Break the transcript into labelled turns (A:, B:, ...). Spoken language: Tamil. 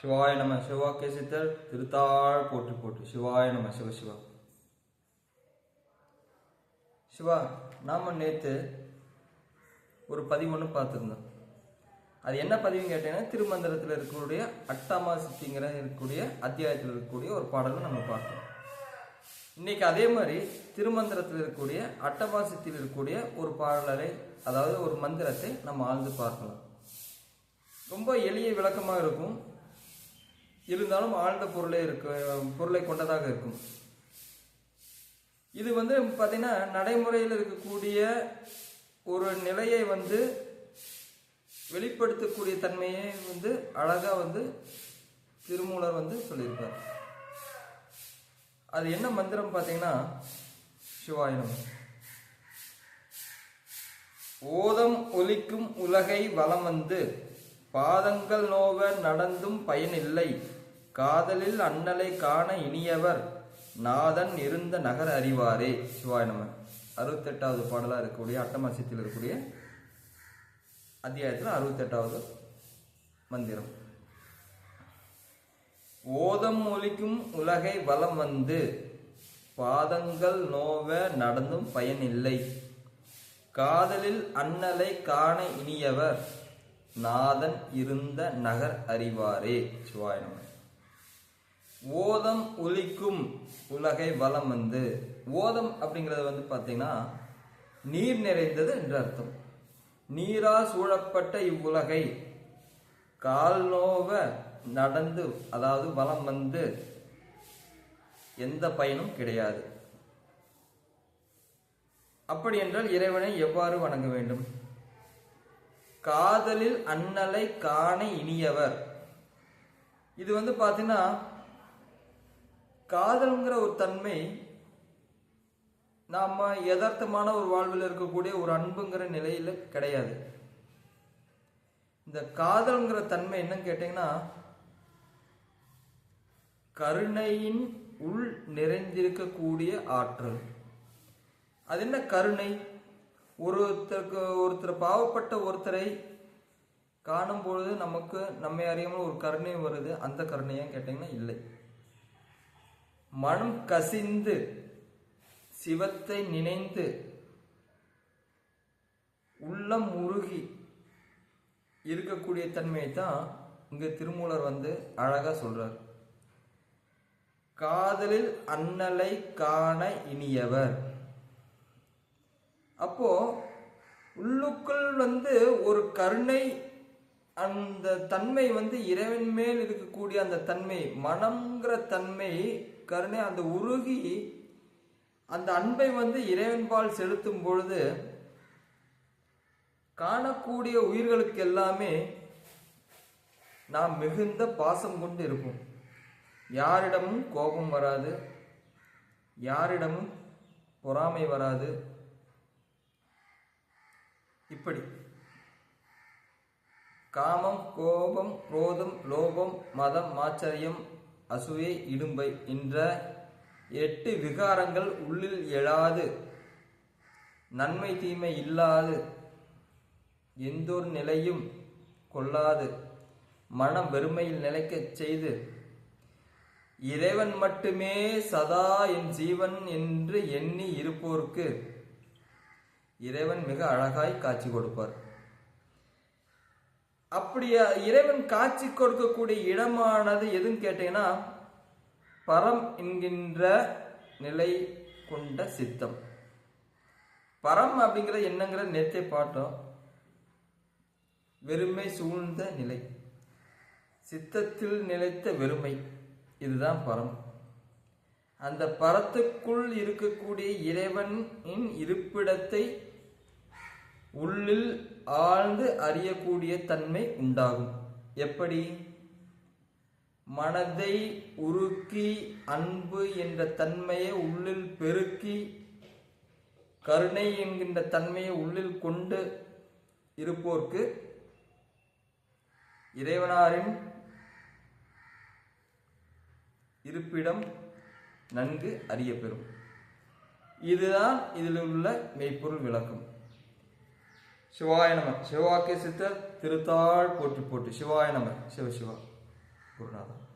A: சிவாய நம சிவாக்கிய சித்தர் திருத்தாள் போற்றி போட்டு சிவாய நம சிவ சிவா. சிவா நாம நேத்து ஒரு பதிவு ஒன்று பார்த்துருந்தோம். அது என்ன பதிவுன்னு கேட்டீங்கன்னா திருமந்திரத்தில் இருக்கக்கூடிய அட்டாமா சித்திங்கிற இருக்கக்கூடிய அத்தியாயத்தில் இருக்கக்கூடிய ஒரு பாடலை நம்ம பார்த்தோம். இன்னைக்கு அதே மாதிரி திருமந்திரத்தில் இருக்கக்கூடிய அட்டமா சித்தியில் இருக்கக்கூடிய ஒரு பாடலரை அதாவது ஒரு மந்திரத்தை நம்ம ஆழ்ந்து பார்க்கலாம். ரொம்ப எளிய விளக்கமாக இருக்கும். இருந்தாலும் ஆழ்ந்த பொருளை இருக்கு பொருளை கொண்டதாக இருக்கும். இது வந்து பார்த்தீங்கன்னா நடைமுறையில் இருக்கக்கூடிய ஒரு நிலையை வந்து வெளிப்படுத்தக்கூடிய தன்மையை வந்து அழகாக வந்து திருமூலர் வந்து சொல்லியிருப்பார். அது என்ன மந்திரம் பார்த்தீங்கன்னா சிவாயனம் ஓதம் ஒலிக்கும் உலகை வலம் வந்து பாதங்கள் நோவ நடந்தும் பயனில்லை. காதலில் அண்ணலை காண இனியவர் நாதன் இருந்த நகர் அறிவாரே. சிவாய் நம்ம அறுபத்தெட்டாவது பாடலாக இருக்கக்கூடிய அட்டமாசியத்தில் இருக்கக்கூடிய அத்தியாயத்தில் அறுபத்தெட்டாவது மந்திரம். ஓதம் ஒலிக்கும் உலகை வலம் வந்து பாதங்கள் நோவ நடந்தும் பயனில்லை. காதலில் அண்ணலை காண இனியவர் நாதன் இருந்த நகர் அறிவாரே. சிவாய ஓதம் ஒலிக்கும் உலகை வலம் வந்து. ஓதம் அப்படிங்கிறது வந்து பார்த்தீங்கன்னா நீர் நிறைந்தது என்று அர்த்தம். நீரா சூழப்பட்ட இவ்வுலகை கால் நோவ நடந்து அதாவது வலம் வந்து எந்த பயனும் கிடையாது. அப்படி என்றால் இறைவனை எவ்வாறு வணங்க வேண்டும்? காதலில் அண்ணலை காண இனியவர். இது வந்து பார்த்தீங்கன்னா காதல்ங்கிற ஒரு தன்மை நாம் யதார்த்தமான ஒரு வாழ்வில் இருக்கக்கூடிய ஒரு அன்புங்கிற நிலையில் கிடையாது. இந்த காதல்ங்கிற தன்மை என்னன்னு கேட்டிங்கன்னா கருணையின் உள் நிறைந்திருக்கக்கூடிய ஆற்றல். அது என்ன கருணை? ஒருத்தருக்கு ஒருத்தர் பாவப்பட்ட ஒருத்தரை காணும் பொழுது நமக்கு நம்மை அறியாமல் ஒரு கருணை வருது. அந்த கருணையான்னு கேட்டிங்கன்னா இல்லை. மனம் கசிந்து சிவத்தை நினைந்து உள்ளம் உருகி இருக்கக்கூடிய தன்மையை தான் இங்க திருமூலர் வந்து அழகா சொல்றார். காதலில் அண்ணலை காண இனியவர். அப்போ உள்ளுக்குள் வந்து ஒரு கருணை அந்த தன்மை வந்து இறைவன் மேல் இருக்கக்கூடிய அந்த தன்மை மனம்ங்கிற தன்மை கருணை அந்த உருகி அந்த அன்பை வந்து இறைவன்பால் செலுத்தும் பொழுது காணக்கூடிய உயிர்களுக்கு எல்லாமே நாம் மிகுந்த பாசம் கொண்டு இருப்போம். யாரிடமும் கோபம் வராது யாரிடமும் பொறாமை வராது. இப்படி. காமம் கோபம் குரோதம் லோபம் மதம் மாச்சரியம் அசுவை இடும்பை என்ற எட்டு விகாரங்கள் உள்ளில் எழாது. நன்மை தீமை இல்லாது. எந்தொரு நிலையும் கொள்ளாது. மனம் வெறுமையில் நிலைக்கச் செய்து இறைவன் மட்டுமே சதா என் ஜீவன் என்று எண்ணி இருப்போருக்கு இறைவன் மிக அழகாய் காட்சி கொடுப்பார். அப்படி இறைவன் காட்சி கொடுக்கக்கூடிய இடமானது எதுன்னு கேட்டீங்கன்னா பரம் என்கின்ற நிலை கொண்ட சித்தம். பரம் அப்படிங்கிறது என்னங்கிற நேர்த்தே பாட்டோம் வெறுமை சூழ்ந்த நிலை. சித்தத்தில் நிலைத்த வெறுமை இதுதான் பரம். அந்த பரத்துக்குள் இருக்கக்கூடிய இறைவனின் இருப்பிடத்தை உள்ளில் ஆழ்ந்து அறியக்கூடிய தன்மை உண்டாகும். எப்படி? மனதை உருக்கி அன்பு என்ற தன்மையை உள்ளில் பெருக்கி கருணை என்கின்ற தன்மையை உள்ளில் கொண்டு இருப்போர்க்கு இறைவனாரின் இருப்பிடம் நன்கு அறியப்பெறும். இதுதான் இதில் உள்ள மெய்ப்பொருள் விளக்கம். சிவாய நம. சிவாக்கிய சித்த திருத்தாள் போட்டி போட்டு சிவாய நம. சிவ சிவா. குருநாதன்